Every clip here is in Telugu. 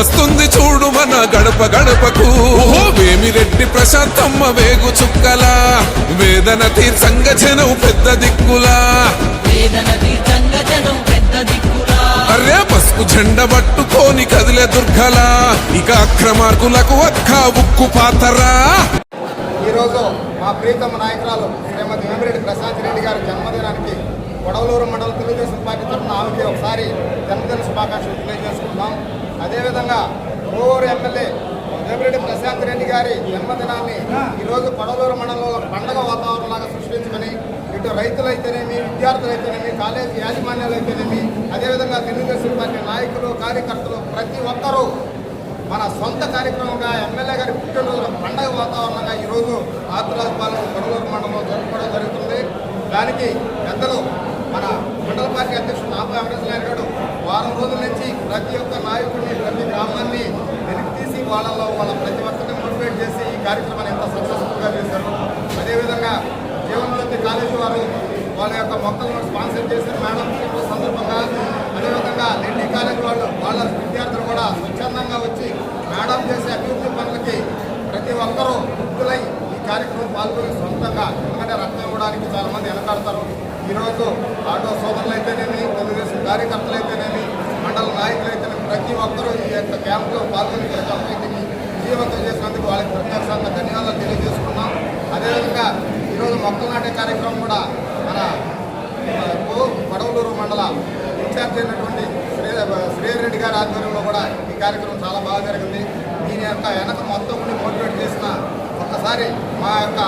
వస్తుంది చూడు మన గడప గడపకు. వేమిరెడ్డి ప్రశాంతమ్మ వేగు చుక్కల. వేదన తీర్చంగ జనం పెద్ద దిక్కులా. వేదన తీర్థంగ జనం పెద్ద దిక్కులా. అరే పసుపు జెండ పట్టుకోని కదిలే దుర్గలా. ఇక అక్రమార్కులకు అక్క ఉక్కు పాతరా. ఈరోజు మా ప్రీతమ నాయకురాలు శ్రీమతి వేమిరెడ్డి ప్రశాంత్ రెడ్డి గారి జన్మదినానికి కొడవలూరు మండలం తెలుగుదేశం పార్టీ తరఫున ఆమెకి ఒకసారి జన్మదిన శుభాకాంక్షలు తెలియజేసుకుంటున్నాం. అదేవిధంగా కోవూరు ఎమ్మెల్యే వేమిరెడ్డి ప్రశాంత్ రెడ్డి గారి జన్మదినాన్ని ఈరోజు కొడవలూరు మండలంలో పండగ వాతావరణంలాగా సృష్టించుకొని ఇటు రైతులైతేనేమి విద్యార్థులైతేనేమి కాలేజీ యాజమాన్యాలు అయితేనేమి అదేవిధంగా తెలుగుదేశం పార్టీ నాయకులు కార్యకర్తలు ప్రతి ఒక్కరూ మన సొంత కార్యక్రమంగా ఎమ్మెల్యే గారి పుట్టినరోజు పండగ వాతావరణంగా ఈరోజు ఆతురాజపాలెం కొడలూరు మండలంలో జరుపుకోవడం జరుగుతుంది. దానికి పెద్దలు మన మండల పార్టీ అధ్యక్షుడు నాప వెంకటేశ్వర గారు వారం రోజుల నుంచి ప్రతి ఒక్క నాయకుడిని ప్రతి గ్రామాన్ని వెనక్కి తీసి వాళ్ళలో వాళ్ళ ప్రతి ఒక్కరిని మోటివేట్ చేసి ఈ కార్యక్రమాన్ని ఎంత సక్సెస్ఫుల్గా చేశారు అదేవిధంగా జీవన్ జ్యోతి కాలేజీ వారు వాళ్ళ యొక్క మొక్కలను స్పాన్సర్ చేసిన మేడం. సందర్భంగా అదేవిధంగా లెడ్డి కాలేజ్ వాళ్ళు వాళ్ళ విద్యార్థులు కూడా స్వచ్ఛందంగా వచ్చి మేడం చేసే అభివృద్ధి పనులకి ప్రతి ఒక్కరూ ముక్తులై ఈ కార్యక్రమం పాల్గొని సొంతంగా ఎందుకంటే రక్తం ఇవ్వడానికి చాలామంది వెనకాడతారు. ఈరోజు ఆటో సోదరులు అయితేనేమి తెలుగుదేశం కార్యకర్తలు అయితేనేమి మండల నాయకులు అయితే ప్రతి ఒక్కరూ ఈ యొక్క క్యాంపులో పాల్గొని అభివృద్ధిని విజయవంతం చేసినందుకు వాళ్ళకి ప్రత్యేకంగా ధన్యవాదాలు తెలియజేసుకున్నాం. అదేవిధంగా ఈరోజు మొక్కలు నాటే కార్యక్రమం కూడా మన పడవలూరు మండల ఇన్ఛార్జ్ అయినటువంటి శ్రీ శ్రీరెడ్డి గారి ఆధ్వర్యంలో కూడా ఈ కార్యక్రమం చాలా బాగా జరిగింది. దీని యొక్క వెనక మొత్తం ఉండి మోటివేట్ చేసిన ఒక్కసారి మా యొక్క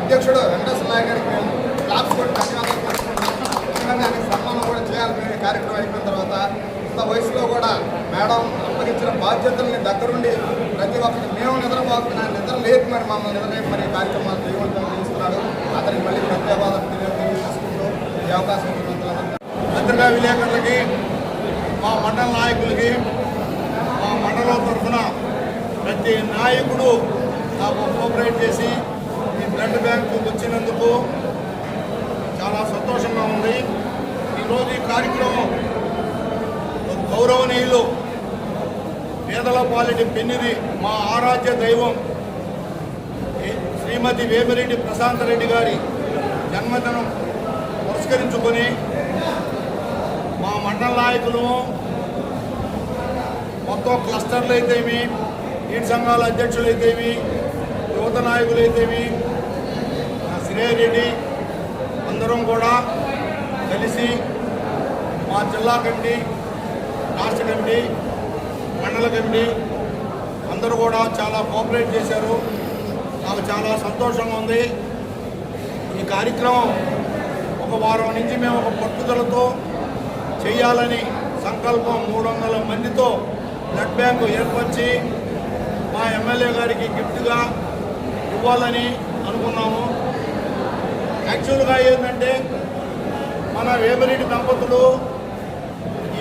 అధ్యక్షుడు వెంకటేశ్వర నాయక్ గారికి మేము క్లాప్స్ కూడా ధన్యవాదాలు తెలుసుకుంటాం సన్మానం కూడా చేయాలి. కార్యక్రమం అయిపోయిన తర్వాత చిన్న వయసులో కూడా మేడం అప్పగించిన బాధ్యతల్ని దగ్గరుండి ప్రతి ఒక్కరికి మేము నిద్రపోతున్నాం నిద్ర లేదు మరి మమ్మల్ని నిద్ర మరి కార్యక్రమాలు చేయవలసిన చేస్తున్నాడు. అతనికి మళ్ళీ ప్రత్యేకవాదం తెలియజేసుకుంటూ ఈ అవకాశం ఇచ్చినందుకు పత్రికా విలేకరులకి మా మండల నాయకులకి మా మండలం తరఫున ప్రతి నాయకుడు నాకు కోఆపరేట్ చేసి ఈ బ్లడ్ బ్యాంకు వచ్చినందుకు చాలా సంతోషంగా ఉంది. ఈరోజు ఈ కార్యక్రమం పేదల పిన్నిది మా ఆరాధ్య దైవం. శ్రీమతి వేమిరెడ్డి ప్రశాంతరెడ్డి గారి జన్మదినం పురస్కరించుకొని మా మండల నాయకులు మొత్తం క్లస్టర్లు అయితేమి నీటి సంఘాల అధ్యక్షులు అయితేమి యువత నాయకులు అయితేమి నా రెడ్డి అందరం కూడా కలిసి మా జిల్లా కమిటీ రాష్ట్ర కమిటీ మండల కమిటీ అందరూ కూడా చాలా కోఆపరేట్ చేశారు. నాకు చాలా సంతోషంగా ఉంది. ఈ కార్యక్రమం ఒక వారం నుంచి మేము ఒక పట్టుదలతో చేయాలని సంకల్పం మూడు వందల మందితో బ్లడ్ బ్యాంకు ఏర్పరిచి మా ఎమ్మెల్యే గారికి గిఫ్ట్గా ఇవ్వాలని అనుకున్నాము. యాక్చువల్గా ఏంటంటే మన వేమిరెడ్డి దంపతులు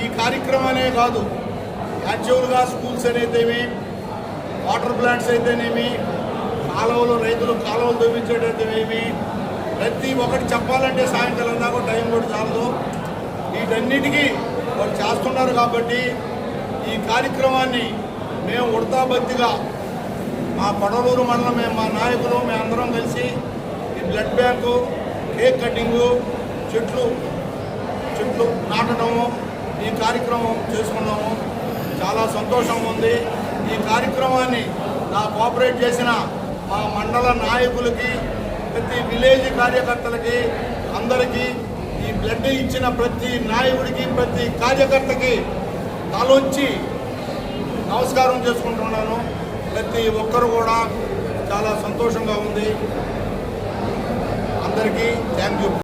ఈ కార్యక్రమమే కాదు యాక్చువల్గా స్కూల్స్ అయితేమి వాటర్ ప్లాంట్స్ అయితేనేమి కాలువలు రైతులు కాలువలు తవ్వించేటైతేనేమి ప్రతి ఒక్కటి చెప్పాలంటే సాయంకాలం దాకా టైం కూడా చాలదు. వీటన్నిటికీ వాళ్ళు చేస్తున్నారు కాబట్టి ఈ కార్యక్రమాన్ని మేము ఉడతాబత్తిగా మా పడవలూరు మండలం మేము మా నాయకులు మేము అందరం కలిసి ఈ బ్లడ్ బ్యాంకు కేక్ కటింగు చెట్లు చెట్లు నాటడము ఈ కార్యక్రమం చేసుకున్నాము. చాలా సంతోషంగా ఉంది. ఈ కార్యక్రమాన్ని నా కోఆపరేట్ చేసిన మా మండల నాయకులకి ప్రతి విలేజ్ కార్యకర్తలకి అందరికీ ఈ బ్లడ్ ఇచ్చిన ప్రతి నాయకుడికి ప్రతి కార్యకర్తకి తలొంచి నమస్కారం చేసుకుంటున్నాను. ప్రతి ఒక్కరు కూడా చాలా సంతోషంగా ఉంది. అందరికీ థ్యాంక్ యూ.